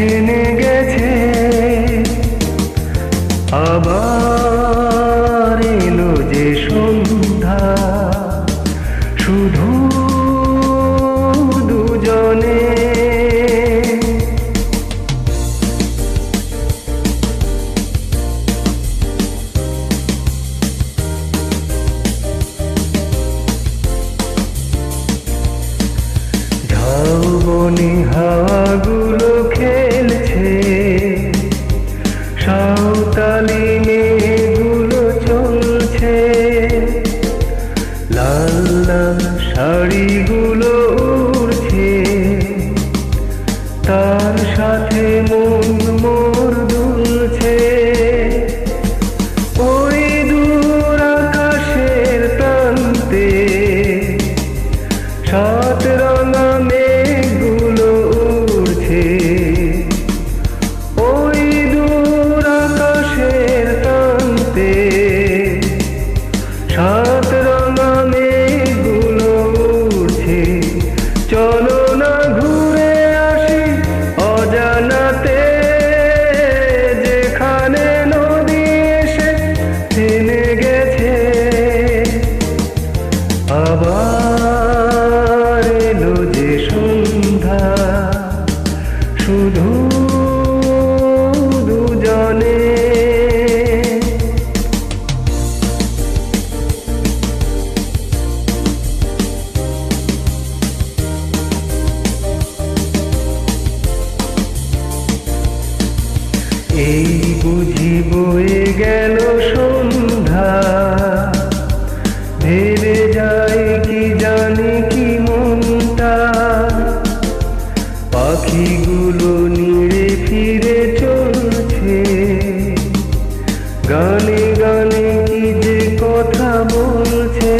জেনে গেছে। আবার এলো যে সন্ধ্যা। শুধু দুজনে। ঝাউবনি হাওয়া 这里。এই বুঝি বয়ে গেল সন্ধ্যা। ভেবে যায় কি জানি কি মনটা। পাখিগুলো নিড়ে ফিরে চলছে। গানে গানে কি যে কথা বলছে।